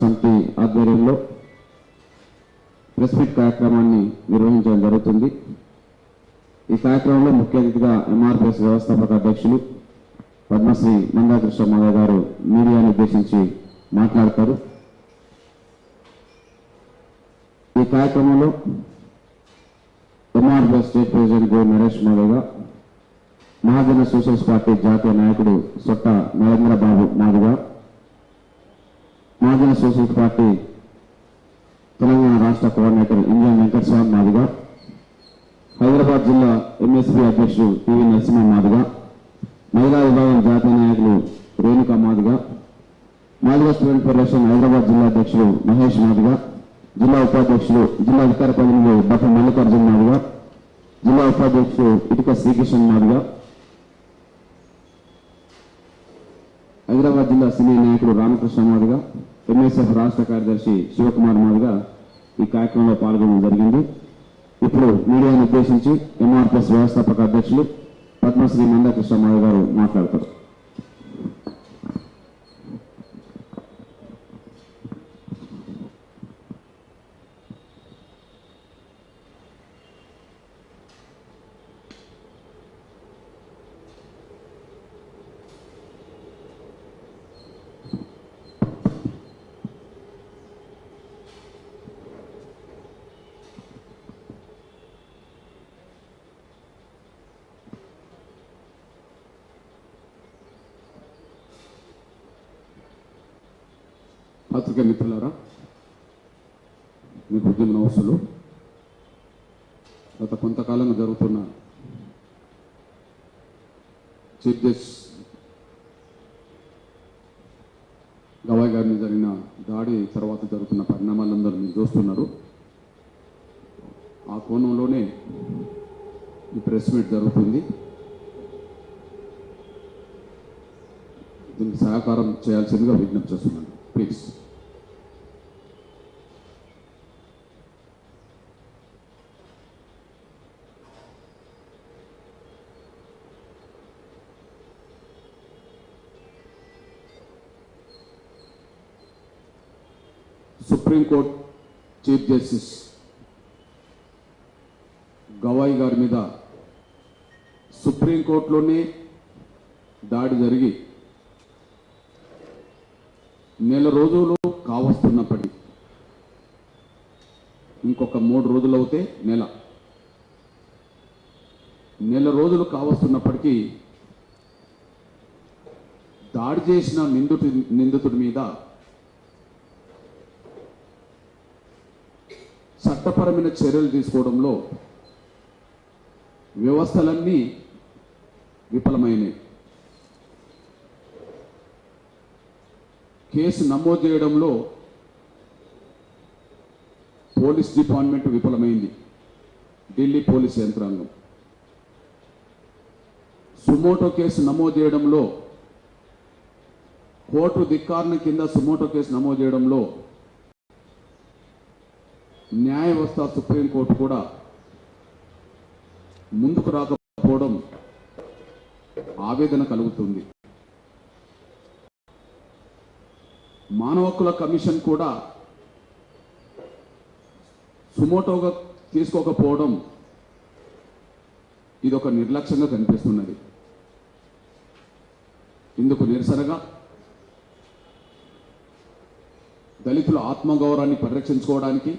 సమితి ఆధ్వర్యంలో press meet కార్యక్రమాన్ని నిర్వహించడం జరుగుతుంది. ఈ కార్యక్రమంలో ముఖ్య అతిథిగా ఎంఆర్పిఎస్ వ్యవస్థాపక అధ్యక్షులు పద్మశ్రీ మందాకృష్ణ మాధవ్ గారు మీడియాను ఉద్దేశించి మాట్లాడతారు. ఈ కార్యక్రమంలో ఎంఆర్పిఎస్ స్టేట్ ప్రెసిడెంట్ గో నరేష్ మాధవ్ మహాజన సోషలిస్ట్ పార్టీ జాతీయ నాయకుడు సొట్ట నరేంద్ర బాబు మాదిగా మహాజన సోషలిస్ట్ పార్టీ తెలంగాణ రాష్ట్ర కోఆర్డినేటర్ ఇంజన్ వెంకటస్వామి మాదిగా హైదరాబాద్ జిల్లా ఎంఎస్పీ అధ్యక్షుడు పివి నరసింహ మాదిగా మహిళా విభాగం జాతీయ నాయకులు రేణుకా మాదిగా మాదిగా స్టూడెంట్ ఫెడరేషన్ హైదరాబాద్ జిల్లా అధ్యక్షుడు మహేష్ మాదిగా జిల్లా ఉపాధ్యక్షులు జిల్లా అధికార ప్రతినిధులు డాక్టర్ మల్లికార్జున మాదిగా జిల్లా ఉపాధ్యక్షుడు ఇటుక శ్రీకృష్ణ మాదిగా హైదరాబాద్ జిల్లా సినీ నాయకుడు రామకృష్ణ మాదిగా ఎంఎస్ఎఫ్ రాష్ట్ర కార్యదర్శి శివకుమార్ మాదిగా ఈ కార్యక్రమంలో పాల్గొనడం జరిగింది. ఇప్పుడు మీడియాను ఉద్దేశించి ఎంఆర్పిఎస్ వ్యవస్థాపక అధ్యక్షులు పద్మశ్రీ మందకృష్ణ మాదిగారు గారు మాట్లాడతారు. పత్రికా మిత్రులారా మీకు ఉద్యమ నమస్సులు గత కొంతకాలంగా జరుగుతున్న చీఫ్ జస్టిస్ గవాయ్ గారి మీద జరిగిన దాడి తర్వాత జరుగుతున్న పరిణామాలందరూ మీరు చూస్తున్నారు. ఆ కోణంలోనే ఈ ప్రెస్ మీట్ జరుగుతుంది. దీనికి సహకారం చేయాల్సిందిగా విజ్ఞప్తి చేస్తున్నాను. Please. Supreme court chief justice Gavai గారి మీద సుప్రీంకోర్టులోనే దాడి జరిగి నెల రోజులు కావస్తున్నప్పటికీ ఇంకొక మూడు రోజులు అవుతే నెల. నెల రోజులు కావస్తున్నప్పటికీ దాడి చేసిన నిందితుడి నిందితుడి మీద చట్టపరమైన చర్యలు తీసుకోవడంలో వ్యవస్థలన్నీ విఫలమైనవి కేసు నమోదు చేయడంలో పోలీస్ డిపార్ట్మెంట్ విఫలమైంది. ఢిల్లీ పోలీస్ యంత్రాంగం. సుమోటో కేసు నమోదు చేయడంలో కోర్టు ధిక్కారణ కింద సుమోటో కేసు నమోదు చేయడంలో న్యాయ వ్యవస్థ సుప్రీంకోర్టు కూడా ముందుకు రాకపోవడం ఆవేదన కలుగుతుంది. మానవ హక్కుల కమిషన్ కూడా సుమోటోగా తీసుకోకపోవడం ఇది ఒక నిర్లక్ష్యంగా కనిపిస్తున్నది. ఇందుకు నిరసనగా దళితుల ఆత్మగౌరవాన్ని పరిరక్షించుకోవడానికి